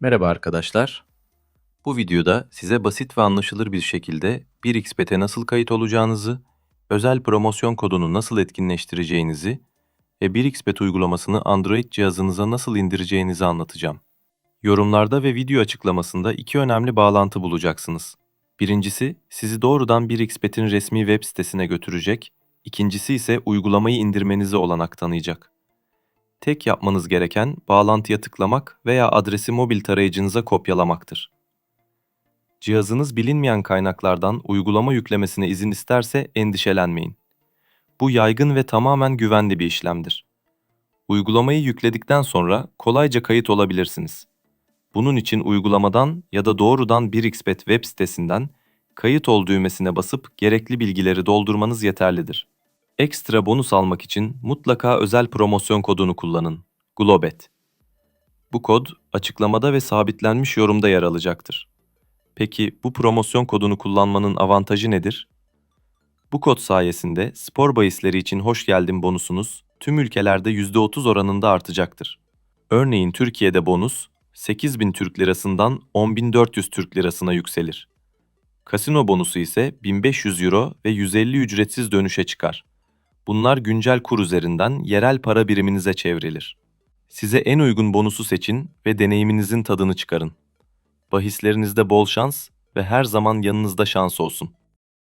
Merhaba arkadaşlar. Bu videoda size basit ve anlaşılır bir şekilde 1xbet'e nasıl kayıt olacağınızı, özel promosyon kodunu nasıl etkinleştireceğinizi ve 1xbet uygulamasını Android cihazınıza nasıl indireceğinizi anlatacağım. Yorumlarda ve video açıklamasında iki önemli bağlantı bulacaksınız. Birincisi sizi doğrudan 1xbet'in resmi web sitesine götürecek, ikincisi ise uygulamayı indirmenize olanak tanıyacak. Tek yapmanız gereken bağlantıya tıklamak veya adresi mobil tarayıcınıza kopyalamaktır. Cihazınız bilinmeyen kaynaklardan uygulama yüklemesine izin isterse endişelenmeyin. Bu yaygın ve tamamen güvenli bir işlemdir. Uygulamayı yükledikten sonra kolayca kayıt olabilirsiniz. Bunun için uygulamadan ya da doğrudan 1xbet web sitesinden kayıt ol düğmesine basıp gerekli bilgileri doldurmanız yeterlidir. Ekstra bonus almak için mutlaka özel promosyon kodunu kullanın. Globet. Bu kod açıklamada ve sabitlenmiş yorumda yer alacaktır. Peki bu promosyon kodunu kullanmanın avantajı nedir? Bu kod sayesinde spor bahisleri için hoş geldin bonusunuz tüm ülkelerde %30 oranında artacaktır. Örneğin Türkiye'de bonus 8000 Türk Lirasından 10400 Türk Lirasına yükselir. Kasino bonusu ise 1500 Euro ve 150 ücretsiz dönüşe çıkar. Bunlar güncel kur üzerinden yerel para biriminize çevrilir. Size en uygun bonusu seçin ve deneyiminizin tadını çıkarın. Bahislerinizde bol şans ve her zaman yanınızda şans olsun.